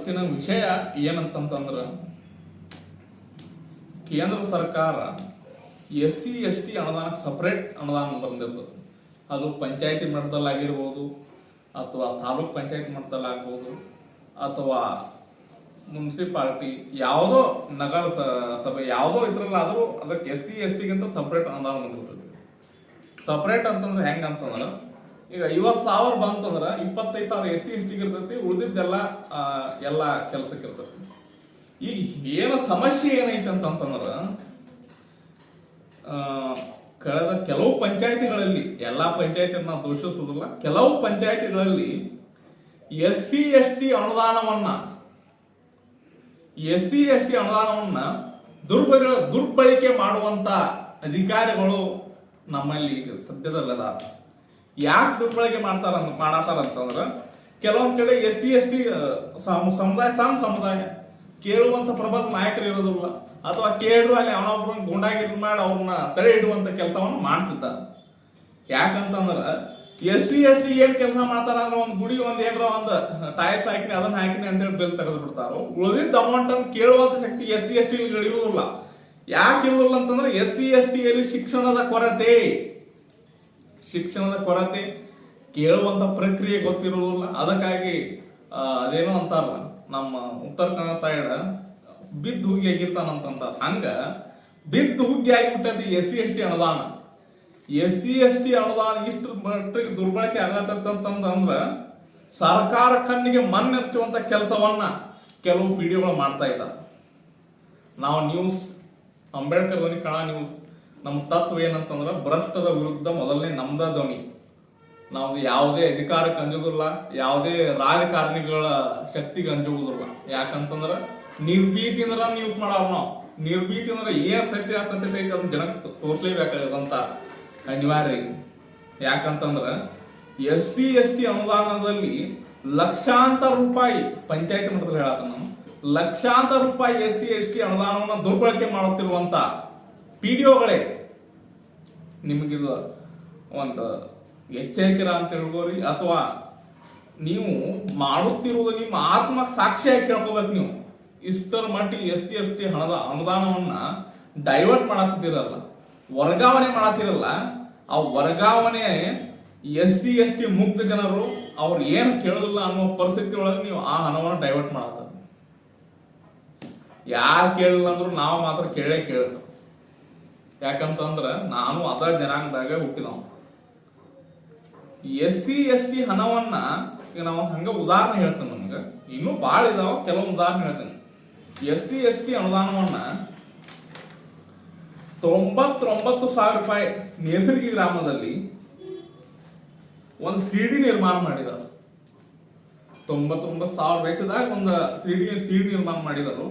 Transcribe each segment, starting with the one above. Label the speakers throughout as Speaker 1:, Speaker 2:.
Speaker 1: ಇವತ್ತಿನ ವಿಷಯ ಏನಂತಂತಂದ್ರೆ, ಕೇಂದ್ರ ಸರ್ಕಾರ ಎಸ್ ಸಿ, ಎಸ್ ಟಿ ಅನುದಾನಕ್ಕೆ ಸಪ್ರೇಟ್ ಅನುದಾನ ಬಂದಿರ್ತದೆ. ಅದು ಪಂಚಾಯತಿ ಮಟ್ಟದಲ್ಲಾಗಿರ್ಬೋದು, ಅಥವಾ ತಾಲೂಕ್ ಪಂಚಾಯತಿ ಮಟ್ಟದಲ್ಲಾಗ್ಬೋದು, ಅಥವಾ ಮುನ್ಸಿಪಾಲ್ಟಿ, ಯಾವುದೋ ನಗರ ಸಭೆ, ಯಾವುದೋ ಇದ್ರಲ್ಲಾದರೂ ಅದಕ್ಕೆ ಎಸ್ ಸಿ, ಎಸ್ ಟಿಗಿಂತ ಸಪ್ರೇಟ್ ಅನುದಾನ ಬಂದಿರ್ತದೆ. ಸಪ್ರೇಟ್ ಅಂತಂದ್ರೆ ಹೆಂಗೆ ಅಂತಂದ್ರ ಈಗ ಐವತ್ ಸಾವಿರ ಬಂತಂದ್ರ ಇಪ್ಪತ್ತೈದು ಸಾವಿರ ಎಸ್ ಸಿ ಎಸ್ ಟಿಗೆ ಇರ್ತೈತಿ, ಉಳಿದಿದ್ದೆಲ್ಲ ಎಲ್ಲ ಕೆಲಸಕ್ಕೆ ಇರ್ತೈತಿ. ಈಗ ಏನು ಸಮಸ್ಯೆ ಏನೈತಿ ಅಂತಂತಂದ್ರ ಕಳೆದ ಕೆಲವು ಪಂಚಾಯತಿಗಳಲ್ಲಿ, ಎಲ್ಲಾ ಪಂಚಾಯತಿ ನಾವು ದೋಷಿಸುವುದಿಲ್ಲ ಕೆಲವು ಪಂಚಾಯತಿಗಳಲ್ಲಿ ಎಸ್ ಸಿ ಎಸ್ ಟಿ ಅನುದಾನವನ್ನ, ಎಸ್ ಸಿ ಎಸ್ ಟಿ ಅನುದಾನವನ್ನ ದುರ್ಬಳ ದುರ್ಬಳಕೆ ಮಾಡುವಂತ ಅಧಿಕಾರಿಗಳು ನಮ್ಮಲ್ಲಿ ಈಗ ಸದ್ಯದಲ್ಲದ ಯಾಕೆ ದುರ್ಬಳಕೆ ಮಾಡ್ತಾರ ಮಾಡತ್ತಾರ ಅಂತಂದ್ರ ಕೆಲವೊಂದ್ ಕಡೆ ಎಸ್ ಸಿ ಎಸ್ ಟಿ ಸಮುದಾಯ ಸಣ್ಣ ಸಮುದಾಯ ಕೇಳುವಂತ ಪ್ರಬಲ ನಾಯಕರು ಇರೋದಿಲ್ಲ. ಅಥವಾ ಕೇಳಿದ್ರು ಅಲ್ಲಿ ಅವನೊಬ್ರು ಗುಂಡಾಗಿರ್ ಮಾಡಿ ಅವ್ರನ್ನ ತಡೆ ಇಡುವಂತ ಕೆಲಸವನ್ನು ಮಾಡ್ತಿದ್ದಾರೆ ಯಾಕಂತಂದ್ರ ಎಸ್ ಸಿ ಎಸ್ ಟಿ ಏನ್ ಕೆಲಸ ಮಾಡ್ತಾರ ಅಂದ್ರೆ ಒಂದ್ ಗುಡಿ ಒಂದ್ ಏನ್ರ ಒಂದ್ ಟೈರ್ಸ್ ಹಾಕಿನಿ ಅದನ್ನ ಹಾಕಿನಿ ಅಂತೇಳಿ ಬಿಲ್ ತೆಗೆದು ಬಿಡ್ತಾರ ಉಳಿದಿದ್ದ ಅಮೌಂಟ್ ಅನ್ನು ಕೇಳುವಂತ ಶಕ್ತಿ ಎಸ್ ಸಿ ಎಸ್ ಟಿ ಇಳಿಯುವುದಿಲ್ಲ ಯಾಕೆ ಇರುವುದಿಲ್ಲ ಅಂತಂದ್ರೆ ಎಸ್ ಸಿ ಎಸ್ ಟಿ ಯಲ್ಲಿ ಶಿಕ್ಷಣದ ಕೊರತೆ. ಶಿಕ್ಷಣದ ಕೊರತೆ ಕೇಳುವಂಥ ಪ್ರಕ್ರಿಯೆ ಗೊತ್ತಿರುವುದಿಲ್ಲ. ಅದಕ್ಕಾಗಿ ಅದೇನೋ ಅಂತಾರಲ್ಲ, ನಮ್ಮ ಉತ್ತರ ಕನ್ನಡ ಸೈಡ್ ಬಿದ್ದು ಹುಗ್ಗಿ ಆಗಿರ್ತಾನಂತಂತ ಹಂಗ, ಬಿದ್ದು ಹುಗ್ಗಿ ಆಗಿಬಿಟ್ಟೈತಿ ಎಸ್ ಸಿ, ಎಸ್ ಟಿ ಅನುದಾನ. ಎಸ್ ಸಿ, ಎಸ್ ಟಿ ಅನುದಾನ ಇಷ್ಟು ಮಟ್ಟಿಗೆ ದುರ್ಬಳಕೆ ಆಗತ್ತಂತಂದ್ರ ಸರ್ಕಾರ ಕಣ್ಣಿಗೆ ಮನ್ನೆಚ್ಚುವಂತ ಕೆಲಸವನ್ನ ಕೆಲವು ಪಿಡಿಒಗಳು ಮಾಡ್ತಾ ಇದ್ದಾರೆ. ನಾವು ನ್ಯೂಸ್ ಅಂಬೇಡ್ಕರ್ ಧ್ವನಿ ಕಣ ನ್ಯೂಸ್ ನಮ್ಮ ತತ್ವ ಏನಂತಂದ್ರೆ ಭ್ರಷ್ಟದ ವಿರುದ್ಧ ಮೊದಲನೇ ನಮ್ದ ಧ್ವನಿ. ನಾವು ಯಾವುದೇ ಅಧಿಕಾರಕ್ಕೆ ಅಂಜುವುದಿಲ್ಲ ಯಾವುದೇ ರಾಜಕಾರಣಿಗಳ ಶಕ್ತಿಗೆ ಕಂಜುಗುದಿಲ್ಲ ಯಾಕಂತಂದ್ರ ನಿರ್ಭೀತಿಯಿಂದ ಯೂಸ್ ಮಾಡಾವ ನಾವು. ನಿರ್ಭೀತಿ ಅಂದ್ರೆ ಏನ್ ಸತ್ಯ ಅಸತ್ಯತೆ ಐತೆ ಅದನ್ನ ಜನಕ್ಕೆ ತೋರ್ಸ್ಲೇಬೇಕಾಗದಂತ ಅನಿವಾರ್ಯ ಐತಿ. ಯಾಕಂತಂದ್ರ ಎಸ್ ಸಿ, ಎಸ್ ಟಿ ಅನುದಾನದಲ್ಲಿ ಲಕ್ಷಾಂತರ ರೂಪಾಯಿ, ಪಂಚಾಯತ್ ಮಟ್ಟದಲ್ಲಿ ಹೇಳತ್ತ ನಾನು, ಲಕ್ಷಾಂತರ ರೂಪಾಯಿ ಎಸ್ ಸಿ, ಎಸ್ ಟಿ ಅನುದಾನವನ್ನು ದುರ್ಬಳಕೆ ಮಾಡುತ್ತಿರುವಂತ ಪಿಡಿಒಗಳೇ ನಿಮಗಿದು ಒಂದು ಎಚ್ಚರಿಕೆ ಅಂತ ತಿಳ್ಕೋರಿ ಅಥವಾ ನೀವು ಮಾಡುತ್ತಿರುವುದು ನಿಮ್ಮ ಆತ್ಮ ಸಾಕ್ಷಿಯಾಗಿ ಕೇಳ್ಕೋಬೇಕು ನೀವು. ಇಷ್ಟರ ಮಟ್ಟಿಗೆ ಎಸ್ ಸಿ, ಎಸ್ ಟಿ ಹಣದ ಅನುದಾನವನ್ನ ಡೈವರ್ಟ್ ಮಾಡತ್ತಿರಲ್ಲ ವರ್ಗಾವಣೆ ಮಾಡತ್ತಿರಲ್ಲ ಆ ವರ್ಗಾವಣೆ ಎಸ್ ಸಿ, ಎಸ್ ಟಿ ಮುಕ್ತ ಜನರು ಅವ್ರು ಏನು ಕೇಳೋದಿಲ್ಲ ಅನ್ನೋ ಪರಿಸ್ಥಿತಿ ಒಳಗೆ ನೀವು ಆ ಹಣವನ್ನು ಡೈವರ್ಟ್ ಮಾಡತ್ತ ಯಾರು ಕೇಳಿಲ್ಲ ಅಂದ್ರೂ ನಾವು ಮಾತ್ರ ಕೇಳೇ ಕೇಳ್ತೇವೆ ಯಾಕಂತಂದ್ರ ನಾನು ಅದ ಜನಾಂಗದಾಗ ಹುಟ್ಟಿದವ. ಎಸ್ ಸಿ ಎಸ್ ಟಿ ಹಣವನ್ನ ಈಗ ನಾವು ಹಂಗ ಉದಾಹರಣೆ ಹೇಳ್ತೇನೆ ನಮ್ಗೆ. ಇನ್ನೂ ಭಾಳ ಇದಾವ, ಕೆಲವೊಂದು ಉದಾಹರಣೆ ಹೇಳ್ತೇನೆ. ಎಸ್ ಸಿ ಎಸ್ ಟಿ ಅನುದಾನವನ್ನ ತೊಂಬತ್ತೊಂಬತ್ತು ಸಾವಿರ ರೂಪಾಯಿ ನೇಸರ್ಗಿ ಗ್ರಾಮದಲ್ಲಿ ಒಂದು ಸಿಡಿ ನಿರ್ಮಾಣ ಮಾಡಿದರು ತೊಂಬತ್ತೊಂಬತ್ತು ಸಾವಿರ ವೆಚ್ಚದಾಗ ಒಂದು ಸಿಡಿ ಸಿಡಿ ನಿರ್ಮಾಣ ಮಾಡಿದರು.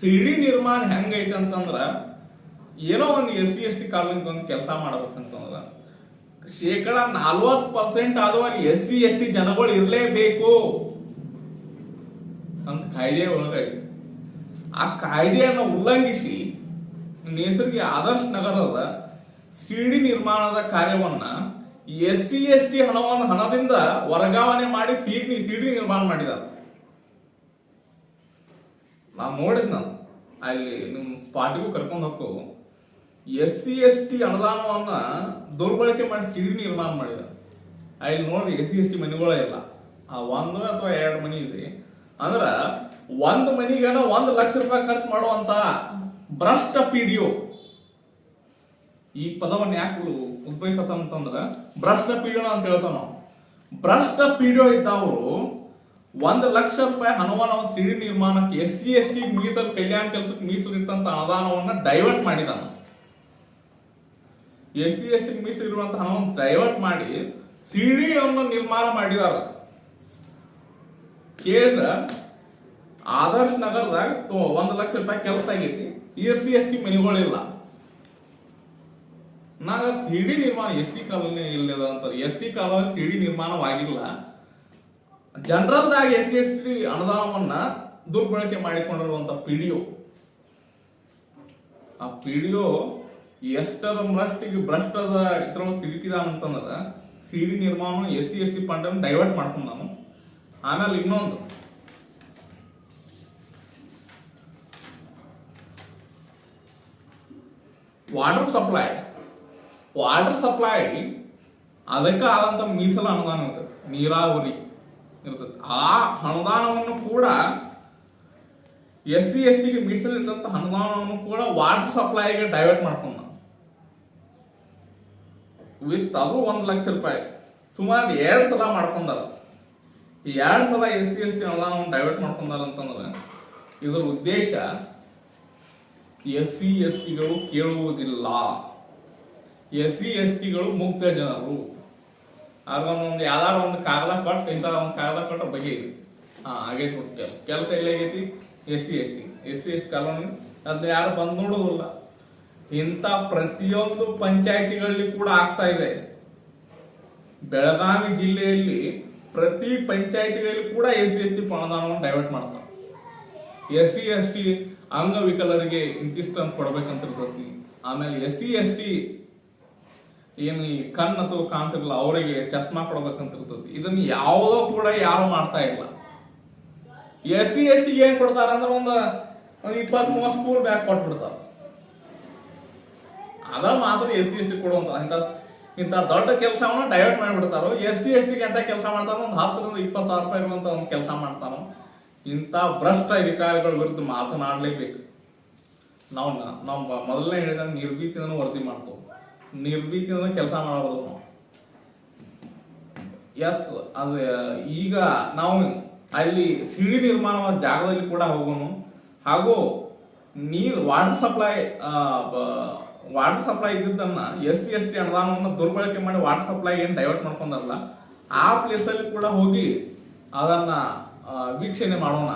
Speaker 1: ಸಿಡಿ ನಿರ್ಮಾಣ ಹೆಂಗೈತೆ ಅಂತಂದ್ರ ಏನೋ ಒಂದು ಎಸ್ ಸಿ ಎಸ್ ಟಿ ಕಾಲೋನಿಗೆ ಒಂದು ಕೆಲಸ ಮಾಡ್ಬೇಕಂತಂದ್ರ ಶೇಕಡ ನಲ್ವತ್ತು ಪರ್ಸೆಂಟ್ ಅಲ್ಲಿ ಎಸ್ ಸಿ ಎಸ್ ಟಿ ಜನಗಳು ಇರಲೇಬೇಕು ಅಂತ ಕಾಯ್ದೆ ಒಳಗೈತೆ ಆ ಕಾಯ್ದೆಯನ್ನು ಉಲ್ಲಂಘಿಸಿ ನೇಸರ್ಗಿ ಆದರ್ಶ ನಗರದ ಸಿಡಿ ನಿರ್ಮಾಣದ ಕಾರ್ಯವನ್ನ ಎಸ್ ಸಿ ಎಸ್ ಟಿ ಹಣವನ್ನು ಹಣದಿಂದ ವರ್ಗಾವಣೆ ಮಾಡಿ ಸಿಡಿ ಸಿಡಿ ನಿರ್ಮಾಣ ಮಾಡಿದ್ದಾರೆ ನಾನು ನೋಡಿದ್ ನಾನು. ಅಲ್ಲಿ ನಿಮ್ಮ ಸ್ಪಾಟಿಗೂ ಕರ್ಕೊಂಡು ಹೋಗು. ಎಸ್ ಸಿ ಎಸ್ ಟಿ ಅನುದಾನವನ್ನ ದುರ್ಬಳಕೆ ಮಾಡಿ ಸಿಡಿ ನಿರ್ಮಾಣ ಮಾಡಿದ. ಅಲ್ಲಿ ನೋಡ್ರಿ ಎಸ್ ಸಿ ಎಸ್ ಟಿ ಮನೆಗಳೇ ಇಲ್ಲ. ಆ ಒಂದು ಅಥವಾ ಎರಡು ಮನಿ ಇದೆ. ಅಂದ್ರ ಒಂದ್ ಮನಿಗನ ಒಂದ್ ಲಕ್ಷ ರೂಪಾಯಿ ಖರ್ಚು ಮಾಡುವಂತ ಭ್ರಷ್ಟ ಪಿ ಡಿ ಒ. ಈ ಪದವನ್ನ ಯಾಕೆ ಉದ್ಭವಿಸತ್ತ ಅಂತಂದ್ರ ಭ್ರಷ್ಟ ಪಿಡಿಒ ಅಂತ ಹೇಳ್ತಾವ ನಾವು. ಭ್ರಷ್ಟ ಪಿ ಡಿ ಒ ಇದ್ದವರು ಒಂದ್ ಲಕ್ಷ ರೂಪಾಯಿ ಹಣವನ್ನ ಸಿಡಿ ನಿರ್ಮಾಣಕ್ಕೆ ಎಸ್ ಸಿ ಎಸ್ ಟಿ ಮೀಸಲು ಕಲ್ಯಾಣ ಕೆಲಸಕ್ಕೆ ಮೀಸಲಿಟ್ಟಂತ ಅನುದಾನವನ್ನ ಡೈವರ್ಟ್ ಮಾಡಿದಾನ. ಎಸ್ ಸಿ ಎಸ್ ಟಿ ಮೀಸಲಿರುವಂತ ಹಣವನ್ನು ಡೈವರ್ಟ್ ಮಾಡಿ ಸಿಡಿ ಅನ್ನು ನಿರ್ಮಾಣ ಮಾಡಿದಾರ ಕೇಳ್ರ ಆದರ್ಶ ನಗರದಾಗ ಒಂದು ಲಕ್ಷ ರೂಪಾಯಿ ಕೆಲಸ ಆಗೈತಿ. ಎಸ್ ಸಿ ಎಸ್ ಟಿ ಮನೆಗಳಿಲ್ಲ. ನಾಗ ಸಿಡಿ ನಿರ್ಮಾಣ ಎಸ್ ಸಿ ಕಾಲೋನಿ ಇಲ್ಲದ ಎಸ್ ಸಿ ಕಾಲೋನಿ ಸಿಡಿ ನಿರ್ಮಾಣವಾಗಿಲ್ಲ. ಜನರಲ್ದಾಗ ಎಸ್ ಎಸ್ ಟಿ ಅನುದಾನವನ್ನ ದುರ್ಬಳಕೆ ಮಾಡಿಕೊಂಡಿರುವಂತ ಪಿಡಿಒ. ಆ ಪಿಡಿಒ ಎಷ್ಟರ ಮಷ್ಟಿಗೆ ಭ್ರಷ್ಟದ ಇತರ ಸಿಲುಕಿದ ಅಂತಂದ್ರೆ ಸಿಡಿ ನಿರ್ಮಾಣ ಎಸ್ ಸಿ ಎಸ್ ಟಿ ಫಂಡನ್ನು ಡೈವರ್ಟ್ ಮಾಡ್ಕೊಂಡು ನಾನು. ಆಮೇಲೆ ಇನ್ನೊಂದು. ವಾಟರ್ ಸಪ್ಲೈ ವಾಟರ್ ಸಪ್ಲೈ ಅದಕ್ಕೆ ಆದಂಥ ಮೀಸಲು ಅನುದಾನ ಇರ್ತದೆ ನೀರಾವರಿ ಇರ್ತದೆ ಆ ಅನುದಾನವನ್ನು ಕೂಡ ಎಸ್ ಸಿ ಎಸ್ ಟಿಗೆ ಮೀಸಲಿಟ್ಟಂಥ ಅನುದಾನವನ್ನು ಕೂಡ ವಾಟರ್ ಸಪ್ಲೈಗೆ ಡೈವರ್ಟ್ ಮಾಡ್ಕೊಂಡು ವಿತ್ ಅದು ಒಂದು ಲಕ್ಷ ರೂಪಾಯಿ. ಸುಮಾರು ಎರಡು ಸಲ ಮಾಡ್ಕೊಂಡಾರ. ಈ ಎರಡು ಸಲ ಎಸ್ ಸಿ ಎಸ್ ಟಿ ಅನುದಾನವನ್ನು ಡೈವರ್ಟ್ ಮಾಡ್ಕೊಂಡಾರ ಅಂತಂದ್ರೆ ಇದರ ಉದ್ದೇಶ ಎಸ್ ಸಿ ಎಸ್ ಟಿಗಳು ಕೇಳುವುದಿಲ್ಲ. ಎಸ್ ಸಿ ಎಸ್ ಟಿಗಳು ಮುಕ್ತ ಜನರು. ಆದ್ರೆ ಒಂದೊಂದು ಯಾವ್ದಾರ ಒಂದು ಕಾಗದ ಕೊಟ್ಟು ಇಂಥ ಒಂದು ಕಾಗದ ಕೊಟ್ಟು ಬಗೆ ಹಾ ಆಗೈತಿ ಕೊಟ್ಟು ಕೆಲಸ ಕೆಲಸ ಎಲ್ಲಾಗೈತಿ S C S T. S C S T colony. ಅದನ್ನ ಯಾರು ಬಂದು ನೋಡುವುದಿಲ್ಲ. ಇಂಥ ಪ್ರತಿಯೊಂದು ಪಂಚಾಯಿತಿಗಳಲ್ಲಿ ಕೂಡ ಆಗ್ತಾ ಇದೆ. ಬೆಳಗಾವಿ ಜಿಲ್ಲೆಯಲ್ಲಿ ಪ್ರತಿ ಪಂಚಾಯಿತಿಗಳಲ್ಲಿ ಕೂಡ ಎಸ್ ಸಿ ಎಸ್ ಟಿ ಅನುದಾನವನ್ನು ಡೈವರ್ಟ್ ಮಾಡ್ತಾರೆ. ಎಸ್ ಸಿ ಎಸ್ ಟಿ ಅಂಗವಿಕಲರಿಗೆ ಇಂತಿಷ್ಟು ಅಂತ ಕೊಡ್ಬೇಕಂತ ಇರ್ತೈತಿ. ಆಮೇಲೆ ಎಸ್ ಸಿ ಎಸ್ ಟಿ ಏನು ಈ ಕಣ್ಣು ಅಥವಾ ಕಾಣ್ತಿರಲ್ಲ ಅವರಿಗೆ ಚಸ್ಮಾ ಕೊಡ್ಬೇಕಂತ ಇರ್ತೈತಿ. ಇದನ್ನು ಯಾವುದೋ ಕೂಡ ಯಾರು ಮಾಡ್ತಾ ಇಲ್ಲ. ಎಸ್ ಸಿ ಎಸ್ ಟಿ ಏನ್ ಕೊಡ್ತಾರ ಅಂದ್ರೆ ಒಂದು ಒಂದು ಇಪ್ಪತ್ತ್ ಮೂವತ್ತು ಸ್ಕೂಲ್ ಬ್ಯಾಗ್ ಕೊಟ್ಬಿಡ್ತಾರ. ಅದ ಮಾತ್ರ ಎಸ್ ಸಿ ಎಸ್ ಟಿ ಕೊಡುವಂತ ಇಂಥ ಇಂಥ ದೊಡ್ಡ ಕೆಲಸವನ್ನ ಡೈವರ್ಟ್ ಮಾಡಿಬಿಡ್ತಾರೋ, ಎಸ್ ಸಿ ಎಸ್ ಟಿಗೆ ಅಂತ ಕೆಲಸ ಮಾಡ್ತಾರೋ, ಒಂದು ಹತ್ತರಿಂದ ಇಪ್ಪತ್ತು ಸಾವಿರ ರೂಪಾಯಿ ಇರುವಂತ ಒಂದು ಕೆಲಸ ಮಾಡ್ತಾನೋ ಇಂಥ ಭ್ರಷ್ಟ ಅಧಿಕಾರಿಗಳ ವಿರುದ್ಧ ಮಾತನಾಡಲೇಬೇಕು. ನಾವು ನಾವು ಮೊದಲನೇ ಹೇಳಿದ ನಿರ್ಭೀತಿಯಿಂದ ವರದಿ ಮಾಡ್ತೇವೆ. ನಿರ್ಭೀತಿಯಿಂದ ಕೆಲಸ ಮಾಡಬಾರ್ದು ನಾವು. ಎಸ್, ಅದು, ಈಗ ನಾವು ಅಲ್ಲಿ ಸಿಡಿ ನಿರ್ಮಾಣವಾದ ಜಾಗದಲ್ಲಿ ಕೂಡ ಹೋಗೋಣ ಹಾಗೂ ನೀರು ವಾಟರ್ ಸಪ್ಲೈ ವಾಟರ್ ಸಪ್ಲೈ ಇದ್ದಿದ್ದನ್ನ ಎಸ್ ಸಿ ಎಸ್ ಟಿ ಅನುದಾನವನ್ನು ದುರ್ಬಳಕೆ ಮಾಡಿ ವಾಟರ್ ಸಪ್ಲೈ ಏನು ಡೈವರ್ಟ್ ಮಾಡ್ಕೊಂಡಲ್ಲ ಆ ಪ್ಲೇಸಲ್ಲಿ ಕೂಡ ಹೋಗಿ ಅದನ್ನ ವೀಕ್ಷಣೆ ಮಾಡೋಣ.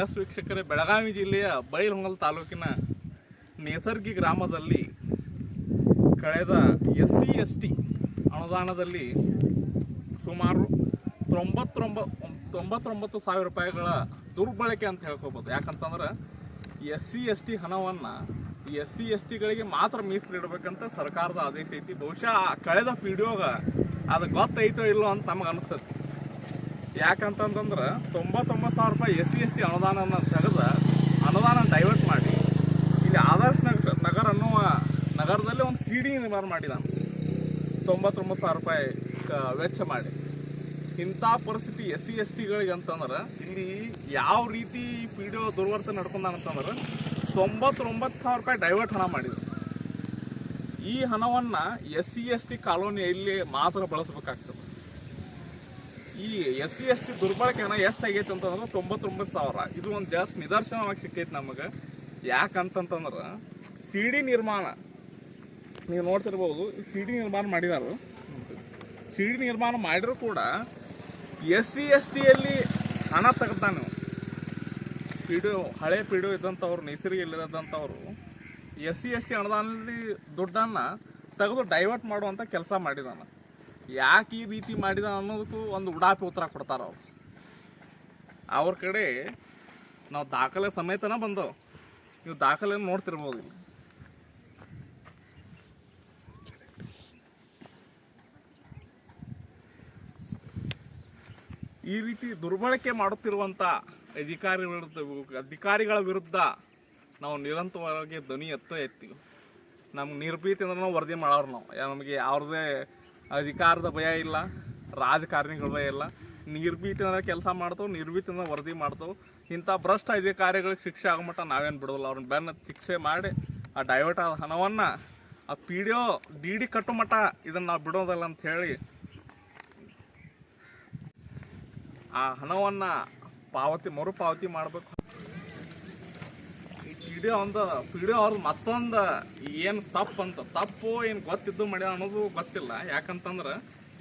Speaker 1: ಎಸ್ ವೀಕ್ಷಕರೇ, ಬೆಳಗಾವಿ ಜಿಲ್ಲೆಯ ಬೈಲಹೊಂಗಲ್ ತಾಲೂಕಿನ ನೇಸರ್ಗಿ ಗ್ರಾಮದಲ್ಲಿ ಕಳೆದ ಎಸ್ ಸಿ ಎಸ್ ಟಿ ಅನುದಾನದಲ್ಲಿ ಸುಮಾರು ತೊಂಬತ್ತೊಂಬ, ತೊಂಬತ್ತೊಂಬತ್ತು ಸಾವಿರ ರೂಪಾಯಿಗಳ ದುರ್ಬಳಕೆ ಅಂತ ಹೇಳ್ಕೊಬೋದು. ಯಾಕಂತಂದ್ರೆ S C S T S C S S ಟಿಗಳಿಗೆ ಮಾತ್ರ ಮೀಸಲಿಡಬೇಕಂತ ಸರ್ಕಾರದ ಆದೇಶ ಐತಿ. ಬಹುಶಃ ಕಳೆದ ಪಿಡಿಯೋಗ ಅದು ಗೊತ್ತೈತೋ ಇಲ್ಲೋ ಅಂತ ನಮಗೆ ಅನಿಸ್ತೈತಿ. ಯಾಕಂತಂದ್ರೆ ತೊಂಬತ್ತೊಂಬತ್ತು ಸಾವಿರ ರೂಪಾಯಿ ಎಸ್ ಸಿ ಎಸ್ ಟಿ ಅನುದಾನನ ತೆಗೆದು ಅನುದಾನ ಡೈವರ್ಟ್ ಮಾಡಿ ಇಲ್ಲಿ ಆದರ್ಶ ನಗರ ನಗರ ಅನ್ನುವ ನಗರದಲ್ಲಿ ಒಂದು ಸಿ ಡಿ ನಿರ್ಮಾಣ ಮಾಡಿದ ತೊಂಬತ್ತೊಂಬತ್ತು ಸಾವಿರ ರೂಪಾಯಿ ವೆಚ್ಚ ಮಾಡಿ. ಇಂಥ ಪರಿಸ್ಥಿತಿ ಎಸ್ ಸಿ ಎಸ್ ಟಿಗಳಿಗೆ ಅಂತಂದ್ರೆ ಇಲ್ಲಿ ಯಾವ ರೀತಿ ಪಿ ಡಿ ಒ ದುರ್ವರ್ತನೆ ನಡ್ಕೊಂಡಂತಂದ್ರೆ ತೊಂಬತ್ತೊಂಬತ್ತು ಸಾವಿರ ರೂಪಾಯಿ ಡೈವರ್ಟ್ ಹಣ ಮಾಡಿದ್ರು. ಈ ಹಣವನ್ನು ಎಸ್ ಸಿ ಎಸ್ ಟಿ ಕಾಲೋನಿಯಲ್ಲಿ ಮಾತ್ರ ಬಳಸಬೇಕಾಗ್ತದೆ. ಈ ಎಸ್ ಸಿ ಎಸ್ ಟಿ ದುರ್ಬಳಕೆ ಹಣ ಎಷ್ಟಾಗೈತೆ ಅಂತಂದ್ರೆ ತೊಂಬತ್ತೊಂಬತ್ತು ಸಾವಿರ. ಇದು ಒಂದು ಜಾಸ್ತಿ ನಿದರ್ಶನವಾಗಿ ಸಿಕ್ಕೈತೆ ನಮಗೆ. ಯಾಕಂತಂತಂದ್ರೆ ಸಿ ಡಿ ನಿರ್ಮಾಣ, ನೀವು ನೋಡ್ತಿರ್ಬೋದು ಸಿ ಡಿ ನಿರ್ಮಾಣ ಮಾಡಿದಾರು. ಸಿ ಡಿ ನಿರ್ಮಾಣ ಮಾಡಿದ್ರು ಕೂಡ ಎಸ್ ಸಿ ಎಸ್ ಟಿಯಲ್ಲಿ ಹಣ ತೆಗೆದಾನು ಪಿ ಹಳೆ ಪಿ ಇದ್ದಂಥವ್ರು, ನೈಸರ್ಗಿಕ ಇಲ್ಲದಂಥವ್ರು ಎಸ್ ಸಿ, ಎಸ್ ಟಿ ಅನುದಾನದಲ್ಲಿ ದುಡ್ಡನ್ನು ತೆಗೆದು ಡೈವರ್ಟ್ ಮಾಡುವಂಥ ಕೆಲಸ ಮಾಡಿದಾನ. ಯಾಕೆ ಈ ರೀತಿ ಮಾಡಿದ ಅನ್ನೋದಕ್ಕೂ ಒಂದು ಉಡಾಪಿ ಉತ್ತರ ಕೊಡ್ತಾರೆ ಅವರು. ಅವ್ರ ಕಡೆ ನಾವು ದಾಖಲೆ ಸಮೇತನ ಬಂದವು. ನೀವು ದಾಖಲೆ ನೋಡ್ತಿರ್ಬೋದು ಈ ರೀತಿ ದುರ್ಬಳಕೆ ಮಾಡುತ್ತಿರುವಂಥ ಅಧಿಕಾರಿ ವಿರುದ್ಧ ಅಧಿಕಾರಿಗಳ ವಿರುದ್ಧ ನಾವು ನಿರಂತರವಾಗಿ ಧ್ವನಿ ಎತ್ತ ಎತ್ತೀವಿ. ನಮ್ಗೆ ನಿರ್ಭೀತಿ ಅಂದ್ರೆ ನಾವು ವರದಿ ಮಾಡೋರು ನಾವು. ನಮಗೆ ಅವ್ರದ್ದೇ ಅಧಿಕಾರದ ಭಯ ಇಲ್ಲ ರಾಜಕಾರಣಿಗಳ ಭಯ ಇಲ್ಲ. ನಿರ್ಭೀತಿ ಅಂದ್ರೆ ಕೆಲಸ ಮಾಡ್ತವೆ ನಿರ್ಭೀತಿ ಅಂದ್ರೆ ವರದಿ ಮಾಡ್ತವೆ. ಇಂಥ ಭ್ರಷ್ಟ ಅಧಿಕಾರಿಗಳಿಗೆ ಶಿಕ್ಷೆ ಆಗೋ ಮಟ್ಟ ನಾವೇನು ಬಿಡೋಲ್ಲ ಅವ್ರನ್ನ ಬೆನ್ನ ಶಿಕ್ಷೆ ಮಾಡಿ ಆ ಡೈವರ್ಟ್ ಆದ ಹಣವನ್ನು ಆ P D O D D ಕಟ್ಟೋ ಮಟ್ಟ ಇದನ್ನು ನಾವು ಬಿಡೋದಲ್ಲ ಅಂತ ಹೇಳಿ ಆ ಹಣವನ್ನು ಪಾವತಿ ಮರುಪಾವತಿ ಮಾಡಬೇಕು. ಈ ಪಿ ಡಿ ಒಂದು ಪಿ ಡಿ ಅವ್ರದ್ದು ಮತ್ತೊಂದು ಏನು ತಪ್ಪು ಅಂತ, ತಪ್ಪು ಏನು ಗೊತ್ತಿದ್ದು ಮಾಡ್ಯಾರ ಅನ್ನೋದು ಗೊತ್ತಿಲ್ಲ. ಯಾಕಂತಂದ್ರೆ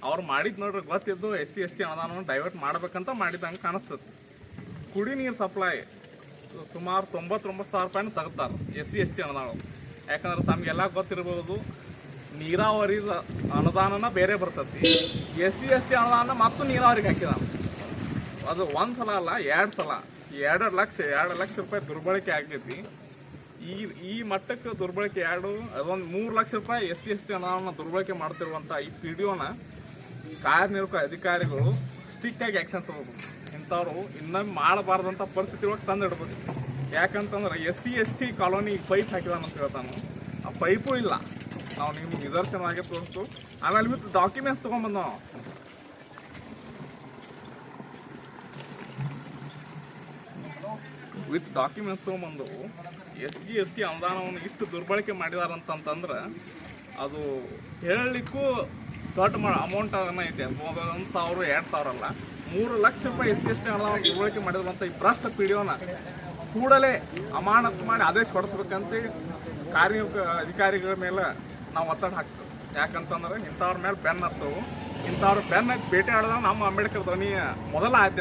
Speaker 1: ಅವ್ರು ಮಾಡಿದ್ ನೋಡ್ರಿ ಗೊತ್ತಿದ್ದು ಎಸ್ ಸಿ, ಎಸ್ ಟಿ ಅನುದಾನವನ್ನು ಡೈವರ್ಟ್ ಮಾಡ್ಬೇಕಂತ ಮಾಡಿದಂಗೆ ಕಾಣಿಸ್ತದೆ. ಕುಡಿ ನೀರು ಸಪ್ಲೈ ಸುಮಾರು ತೊಂಬತ್ತೊಂಬತ್ತು ಸಾವಿರ ರೂಪಾಯಿನ ತೆಗ್ತಾರೆ ಎಸ್ ಸಿ, ಎಸ್ ಟಿ ಅನುದಾನ ಯಾಕಂದ್ರೆ ತಮಗೆಲ್ಲ ಗೊತ್ತಿರ್ಬೋದು ನೀರಾವರಿ ಅನುದಾನನ ಬೇರೆ ಬರ್ತೈತಿ. ಎಸ್ ಸಿ, ಎಸ್ ಟಿ ಅನುದಾನ ಮತ್ತು ನೀರಾವರಿಗೆ ಹಾಕಿದಾನೆ. ಅದು ಒಂದು ಸಲ ಅಲ್ಲ, ಎರಡು ಸಲ. ಎರಡು ಲಕ್ಷ ಎರಡು ಲಕ್ಷ ರೂಪಾಯಿ ದುರ್ಬಳಕೆ ಆಗ್ತೈತಿ. ಈ ಈ ಮಟ್ಟಕ್ಕೆ ದುರ್ಬಳಕೆ ಎರಡು ಅದೊಂದು ಮೂರು ಲಕ್ಷ ರೂಪಾಯಿ ಎಸ್ ಸಿ ಎಸ್ ಟಿ ಹಣವನ್ನು ದುರ್ಬಳಕೆ ಮಾಡ್ತಿರುವಂಥ ಈ ಪಿ ಡಿ ಒನ ಅಧಿಕಾರಿಗಳು ಸ್ಟಿಕ್ಕಾಗಿ ಆಗಿ ಆ್ಯಕ್ಷನ್ ತಗೋಬೇಕು. ಇಂಥವ್ರು ಇನ್ನೊಮ್ಮೆ ಮಾಡಬಾರ್ದಂಥ ಪರಿಸ್ಥಿತಿ ಒಳಗೆ ತಂದಿಡ್ಬೇಕು ಯಾಕಂತಂದ್ರೆ S C S T colony pipe ಹಾಕಿದಾನಂತ ಹೇಳ್ತಾನೆ ಆ ಪೈಪು ಇಲ್ಲ. ನಾವು ನಿಮ್ಗೆ ನಿದರ್ಶನವಾಗಿ ತೋರಿಸ್ತು. ಆಮೇಲೆ ವಿತ್ ಡಾಕ್ಯುಮೆಂಟ್ಸ್ ತೊಗೊಂಬಂದು ನಾವು ವಿತ್ ಡಾಕ್ಯುಮೆಂಟ್ಸ್ ತೊಗೊಂಬಂದು ಎಸ್ ಸಿ, ಎಸ್ ಟಿ ಅನುದಾನವನ್ನು ಇಷ್ಟು ದುರ್ಬಳಕೆ ಮಾಡಿದಾರಂತಂತಂದ್ರೆ ಅದು ಹೇಳಲಿಕ್ಕೂ ದೊಡ್ಡ ಮಾ ಅಮೌಂಟ್ ಐತೆ. ಒಂದು ಸಾವಿರ, ಎರಡು ಸಾವಿರ ಅಲ್ಲ. ಮೂರು ಲಕ್ಷ ರೂಪಾಯಿ ಎಸ್ ಸಿ, ಎಸ್ ಟಿ ಅನುದಾನ ದುರ್ಬಳಕೆ ಮಾಡಿದಂಥ ಈ ಭ್ರಷ್ಟ ಪಿಡಿಯೋನ ಕೂಡಲೇ ಅಮಾನತು ಮಾಡಿ ಆದೇಶ ಹೊಡಿಸ್ಬೇಕಂತ ಕಾರ್ಮಿಕ ಅಧಿಕಾರಿಗಳ ಮೇಲೆ ನಾವು ಒತ್ತಡ ಹಾಕ್ತೇವೆ. ಯಾಕಂತಂದ್ರೆ ಇಂಥವ್ರ ಮೇಲೆ ಬೆನ್ನ ಹತ್ತವು. ಇಂಥವ್ರ ಬೆನ್ನ ಭೇಟಿ ಆಡಿದ್ರೆ ನಮ್ಮ ಅಂಬೇಡ್ಕರ್ ಧ್ವನಿಯ ಮೊದಲ ಆದ್ಯತೆ.